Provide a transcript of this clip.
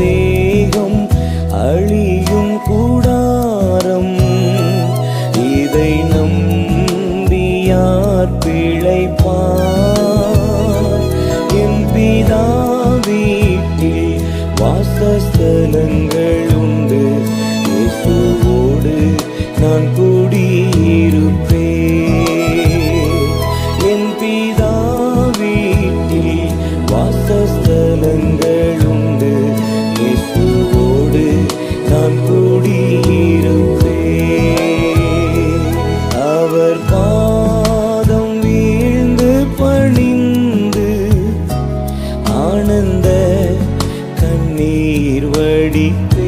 தேகம் அழியும் கூடாரம். இதை நம்பியார் பிழைப்பார். என் பிதா வீட்டில் வாசஸ்தலங்கள் உண்டு இயேசுவோடு நான் குடியிருப்பேன். என் பிதா நீர் வடித்தே